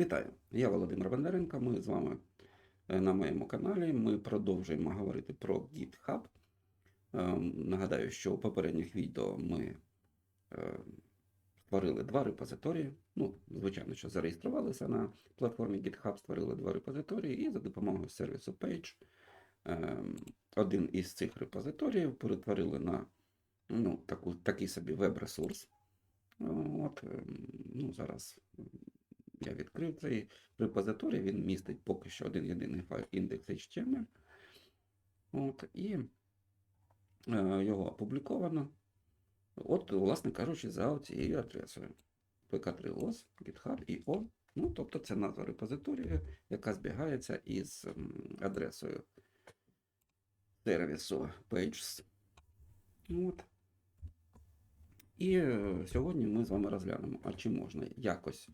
Вітаю! Я Володимир Бондаренко. Ми з вами е, на моєму каналі. Ми продовжуємо говорити про GitHub. Е, Нагадаю, що у попередніх відео ми е, створили два репозиторії. Ну, звичайно, що зареєструвалися на платформі GitHub, створили два репозиторії, і за допомогою сервісу Page е, один із цих репозиторіїв перетворили на ну, таку, такий собі веб-ресурс. От, е, ну, зараз я відкрив цей репозиторій, він містить поки що один єдиний файл index.html. От, і е, його опубліковано. От, власне кажучи, за цією адресою. pk3os, GitHub IO. Ну, тобто це назва репозиторію, яка збігається із адресою сервісу Pages. От. І е, сьогодні ми з вами розглянемо, а чи можна якось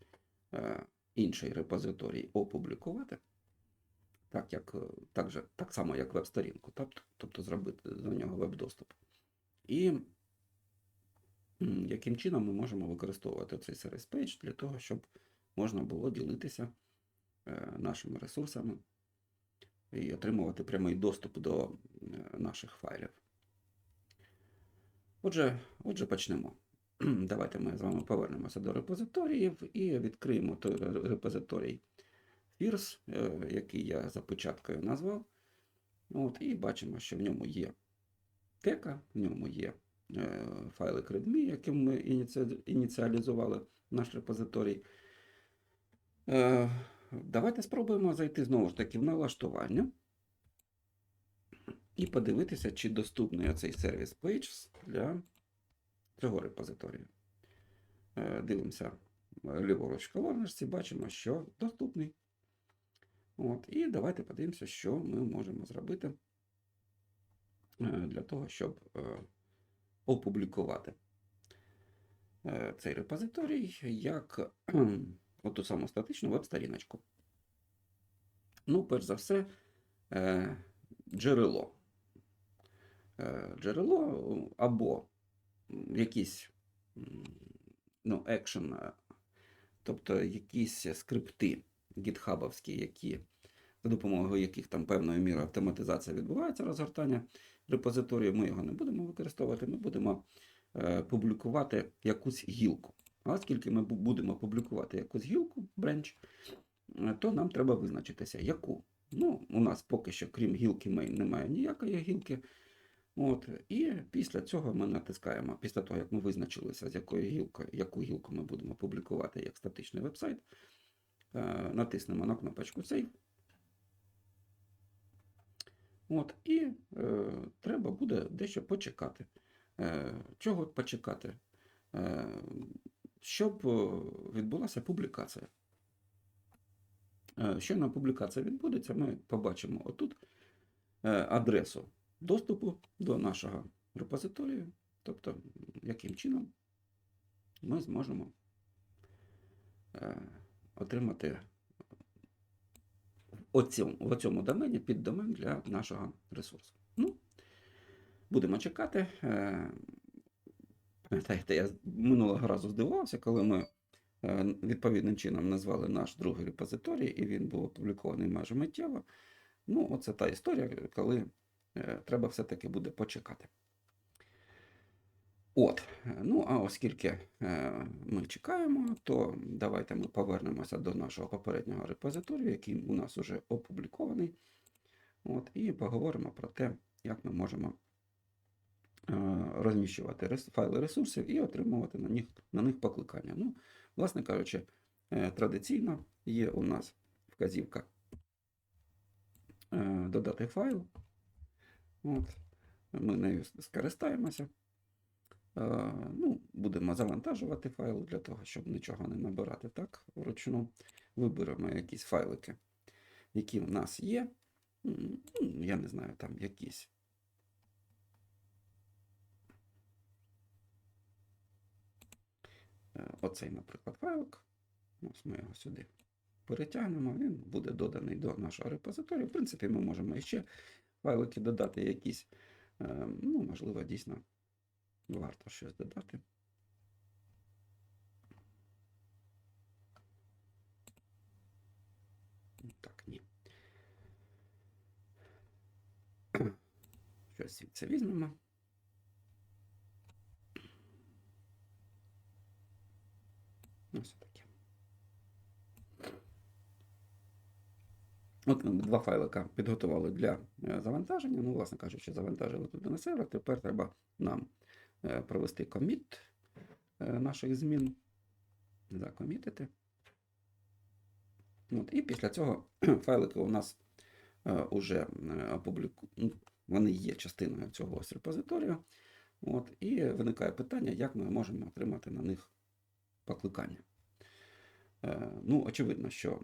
інший репозиторій опублікувати, так, як, е, так, же, так само, як веб-сторінку, тобто, зробити до нього веб-доступ. І яким чином ми можемо використовувати цей сервіс Page для того, щоб можна було ділитися е, нашими ресурсами і отримувати прямий доступ до е, наших файлів. Отже, отже, почнемо. Давайте ми з вами повернемося до репозиторіїв і відкриємо той репозиторій Fierce, е, який я за початкою назвав. От, і бачимо, що в ньому є тека, в ньому є е, файлик readme, яким ми ініціалізували наш репозиторій. Е, Давайте спробуємо зайти знову ж таки в налаштування і подивитися, чи доступний цей сервіс Pages для цього репозиторію. Е, Дивимося е, ліворуч колоночці, бачимо, що доступний. От, і давайте подивимося, що ми можемо зробити е, для того, щоб опублікувати цей репозиторій як оту саму статичну веб-сторіночку. Ну, перш за все, джерело. Джерело або якісь ну, екшен, е, тобто якісь скрипти гітхабовські, які, за допомогою яких там певною мірою автоматизація відбувається, розгортання репозиторію, ми його не будемо використовувати, ми будемо е, публікувати якусь гілку. А оскільки ми будемо публікувати якусь гілку, бренч, е, то нам треба визначитися, яку. Ну, у нас поки що, крім гілки main, немає ніякої гілки. От, і після цього ми натискаємо, після того, як ми визначилися, з якою гілкою, яку гілку ми будемо публікувати як статичний вебсайт, е, натиснемо на кнопочку Save. От, і е, треба буде дещо почекати. Е, чого почекати? Е, щоб е, відбулася публікація. Е, Щойно публікація відбудеться, ми побачимо отут е, адресу доступу до нашого репозиторію, тобто яким чином ми зможемо е, отримати в оцьому домені піддомен для нашого ресурсу. Ну, будемо чекати. Е, Пам'ятаєте, я минулого разу здивувався, коли ми е, відповідним чином назвали наш другий репозиторій, і він був опублікований майже миттєво. Ну, оце та історія, коли треба все-таки буде почекати. От, е, ну а оскільки е, ми чекаємо, то давайте ми повернемося до нашого попереднього репозиторію, який у нас вже опублікований. От, і поговоримо про те, як ми можемо е, розміщувати файли ресурсів і отримувати на них, на них покликання. Ну, власне кажучи, е, традиційно є у нас вказівка е, додати файл. От, ми нею скористаємося. Е, Ну, будемо завантажувати файл для того, щоб нічого не набирати так вручну. Виберемо якісь файлики, які в нас є. Ну, Я не знаю, там якісь. Е, Оцей, наприклад, файлик. Ось ми його сюди перетягнемо, він буде доданий до нашого репозиторію. В принципі, ми можемо ще файлики додати якісь. Е, Ну, можливо, дійсно варто щось додати. Так, ні. Щось це візьмемо. Ось таке. От два файлика підготували для е, завантаження. Ну, власне кажучи, завантажили туди на сервер. Тепер треба нам е, провести коміт е, наших змін. Закомітити. От, і після цього файлики у нас вже опубліку... ну, вони є частиною цього ось репозиторію. От, і виникає питання, як ми можемо отримати на них покликання. Ну, очевидно, що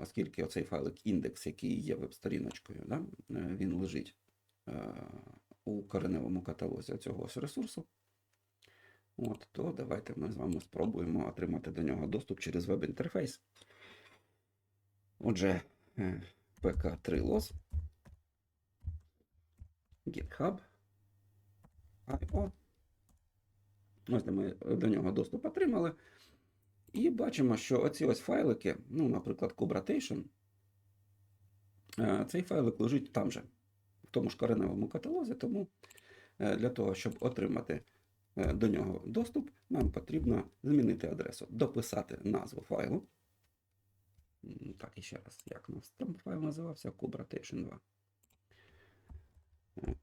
оскільки оцей файлик індекс, який є веб-сторіночкою, да, е, він лежить е, у кореневому каталозі цього ось ресурсу, от, то давайте ми з вами спробуємо отримати до нього доступ через веб-інтерфейс. Отже, е, PK3LOS, GitHub, IO. Ось ми до нього доступ отримали. І бачимо, що оці ось файлики, ну, наприклад, Kubratation, е, цей файлик лежить там же, в тому ж кореневому каталозі, тому е, для того, щоб отримати е, до нього доступ, нам потрібно змінити адресу, дописати назву файлу. Так, і ще раз, як у нас там файл називався? Kubratation 2. Е,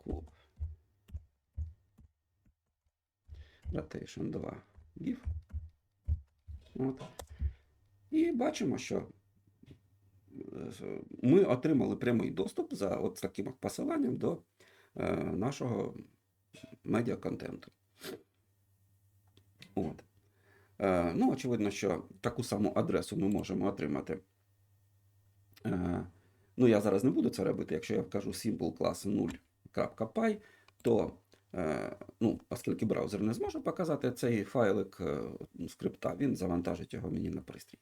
Rotation 2 GIF. От. І бачимо, що е, ми отримали прямий доступ за от таким посиланням до е, нашого медіаконтенту. От. Е, ну, очевидно, що таку саму адресу ми можемо отримати. Ну, я зараз не буду це робити, якщо я вкажу simple class 0.py, то ну, оскільки браузер не зможе показати цей файлик е, скрипта, він завантажить його мені на пристрій.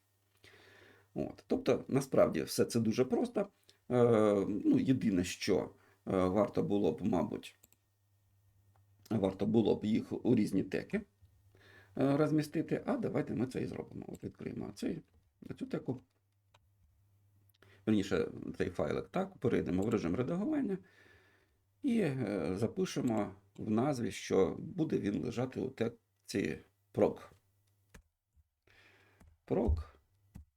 От. Тобто, насправді, все це дуже просто. Е, ну, Єдине, що варто було б, мабуть, варто було б їх у різні теки розмістити, а давайте ми це і зробимо. От Відкриємо цей, цю теку. Верніше, цей файлик, так, перейдемо в режим редагування і запишемо в назві, що буде він лежати у текці prog. Prog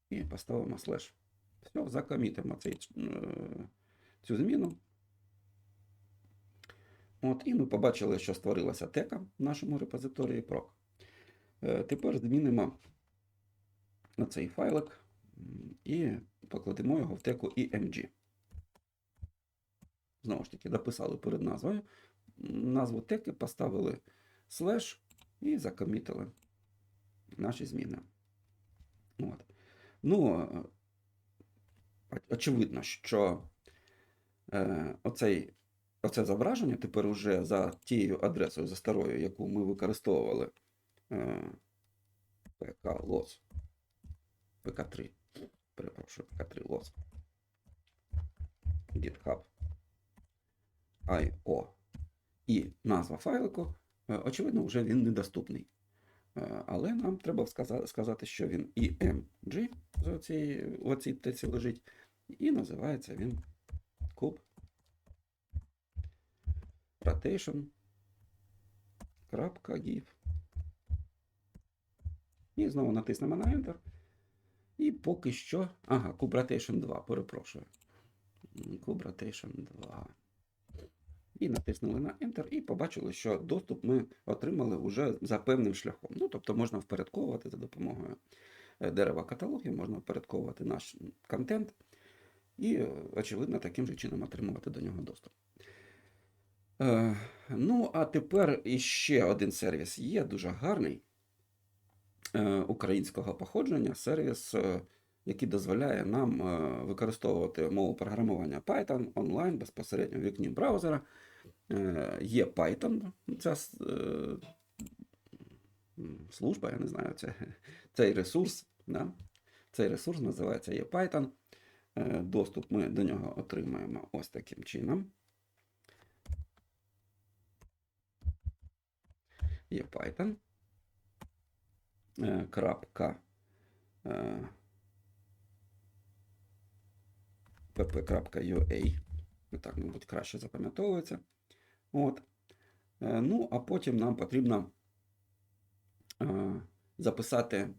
і поставимо слеш. Все, закомітимо цей, цю зміну. От, І ми побачили, що створилася тека в нашому репозиторії prog. Тепер змінимо на цей файлик і покладемо його в теку img. Знову ж таки, дописали перед назвою назву теки поставили слеш і закомітили наші зміни. От. Ну, очевидно, що е, оцей, оце зображення тепер уже за тією адресою, за старою, яку ми використовували е, PK LOS, PK3, перепрошую, PK3 LOS, GitHub, IO і назва файлику, е, очевидно, вже він недоступний. Е, але нам треба сказати, що він EMG в цій, в цій теці лежить, і називається він куб rotation.gif. І знову натиснемо на Enter. І поки що. Ага, Куб 2, перепрошую. Куб 2. І натиснули на Enter, і побачили, що доступ ми отримали вже за певним шляхом. Ну, Тобто можна впорядковувати за допомогою е, дерева каталогів, можна впорядковувати наш контент і, е, очевидно, таким же чином отримувати до нього доступ. Е, ну, а тепер іще один сервіс є, дуже гарний українського походження. Сервіс, який дозволяє нам використовувати мову програмування Python онлайн безпосередньо в вікні браузера. Е, є Python, ця е, служба, я не знаю, це, цей ресурс. Да? Цей ресурс називається є Python. Е, доступ ми до нього отримаємо ось таким чином. Є Python. Крапка pp.ua. Так, мабуть, краще запам'ятовується. От. Е, Ну, а потім нам потрібно е, записати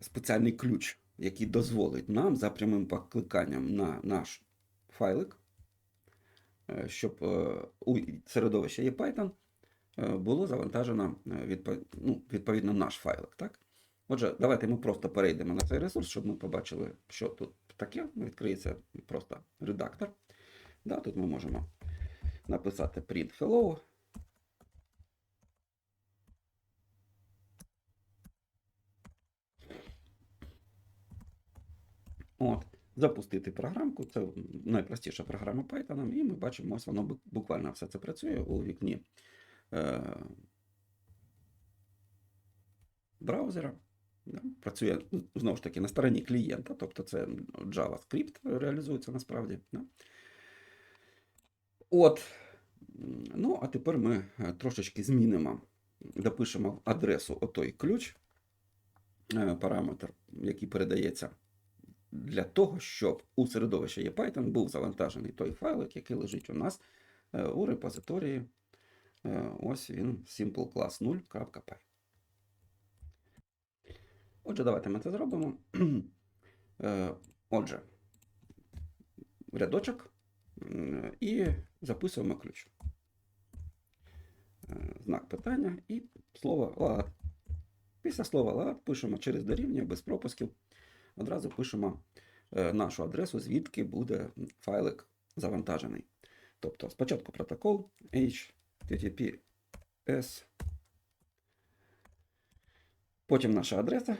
спеціальний ключ, який дозволить нам за прямим покликанням на наш файлик, е, щоб е, у середовище ePython е, було завантажено ну, відповідно наш файлик. Так? Отже, давайте ми просто перейдемо на цей ресурс, щоб ми побачили, що тут таке. Відкриється просто редактор. Да, тут ми можемо написати print hello. От, запустити програмку. Це найпростіша програма Python, і ми бачимо, ось воно буквально все це працює у вікні е, браузера. Працює ну, знову ж таки на стороні клієнта, тобто це JavaScript реалізується насправді. Да? От. Ну, а тепер ми е, трошечки змінимо, допишемо адресу отой ключ, е, параметр, який передається для того, щоб у середовищі ePython був завантажений той файлик, який лежить у нас е, у репозиторії. Ось він simpleclass0.py. Отже, давайте ми це зробимо. Отже, рядочок і записуємо ключ. Е, Знак питання і слово лагат. Після слова лагат пишемо через дорівнює без пропусків. Одразу пишемо е, нашу адресу, звідки буде файлик завантажений. Тобто спочатку протокол HTTPS, потім наша адреса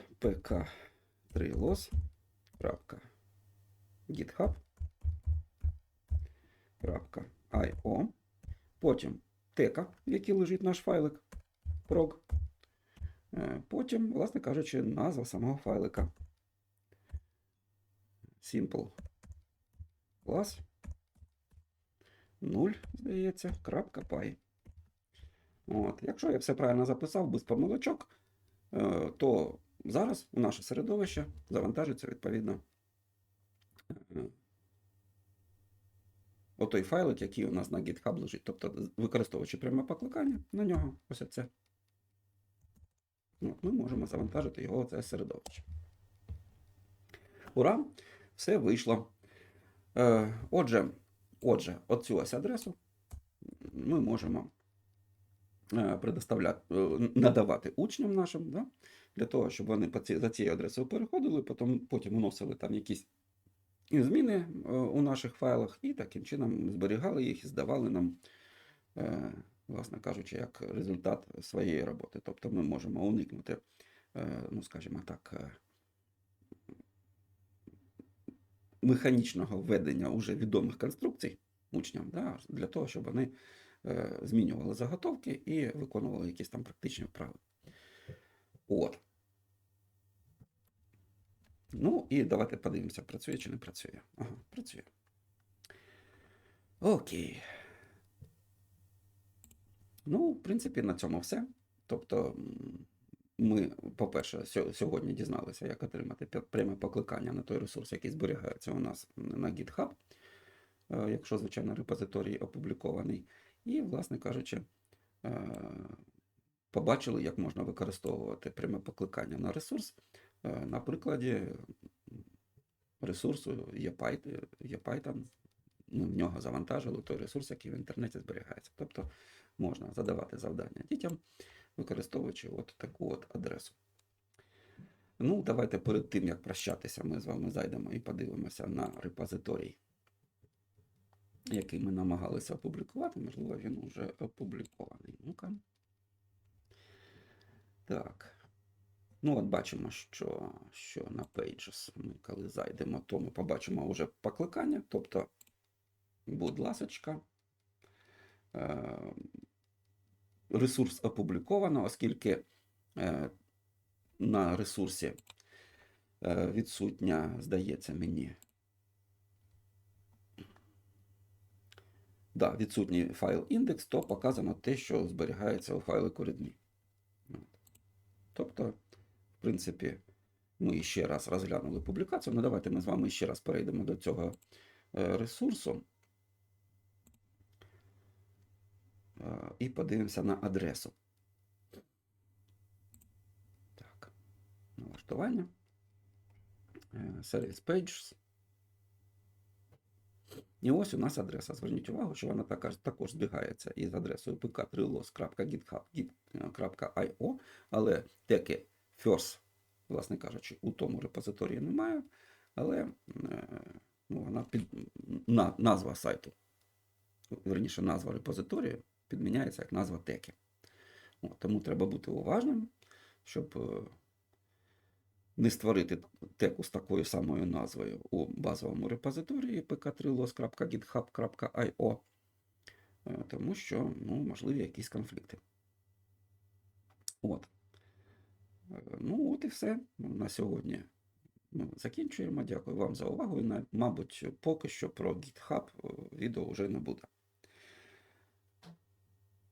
pk3los.github.io, потім тека, в якій лежить наш файлик prog, Е, потім, власне кажучи, назва самого файлика simple class 0, здається, крапка py. От. Якщо я все правильно записав без помилочок, е, то зараз у наше середовище завантажиться відповідно е, отой файлик, який у нас на GitHub лежить. Тобто, використовуючи пряме покликання на нього, ось це. От, ми можемо завантажити його це середовище. Ура! Все вийшло. Е, отже, отже, оцю ось адресу ми можемо е, предоставляти, е, надавати учням нашим, да, для того, щоб вони за цією адресою переходили, потім, потім вносили там якісь зміни е, у наших файлах і таким чином зберігали їх і здавали нам, е, власне кажучи, як результат своєї роботи. Тобто ми можемо уникнути, е, ну скажімо так, механічного введення уже відомих конструкцій учням, да, для того, щоб вони змінювали заготовки і виконували якісь там практичні вправи. От. Ну і давайте подивимося, працює чи не працює. Ага, працює. Окей. Ну, в принципі, на цьому все. Тобто, ми, по-перше, сьогодні дізналися, як отримати пряме покликання на той ресурс, який зберігається у нас на GitHub, е, якщо, звичайно, репозиторій опублікований. І, власне кажучи, е, побачили, як можна використовувати пряме покликання на ресурс на прикладі ресурсу ePython. ePython. Ми в нього завантажили той ресурс, який в інтернеті зберігається. Тобто можна задавати завдання дітям, використовуючи от таку от адресу. Ну, давайте перед тим, як прощатися, ми з вами зайдемо і подивимося на репозиторій, який ми намагалися опублікувати. Можливо, він вже опублікований. Ну-ка. Так. Ну, от бачимо, що, що на Pages ми коли зайдемо, то ми побачимо вже покликання. Тобто, будь ласочка, е, ресурс опубліковано, оскільки е, на ресурсі е, відсутня, здається мені. Да, відсутній файл індекс, то показано те, що зберігається у файлику readme. От. Тобто, в принципі, ми ще раз розглянули публікацію. Ну, давайте ми з вами ще раз перейдемо до цього е, ресурсу е, і подивимося на адресу. Так, налаштування. Е, Service Pages. І ось у нас адреса. Зверніть увагу, що вона також, також збігається із адресою pk3los.github.io, але теки first, власне кажучи, у тому репозиторії немає, але е, ну, вона під, на, назва сайту, верніше, назва репозиторію підміняється як назва теки. От, тому треба бути уважним, щоб е, не створити теку з такою самою назвою у базовому репозиторії pk3los.github.io, е, тому що ну, можливі якісь конфлікти. От. Ну, от і все на сьогодні. Ми закінчуємо. Дякую вам за увагу. І, мабуть, поки що про GitHub е, відео вже не буде.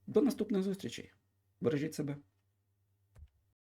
До наступних зустрічей. Бережіть себе.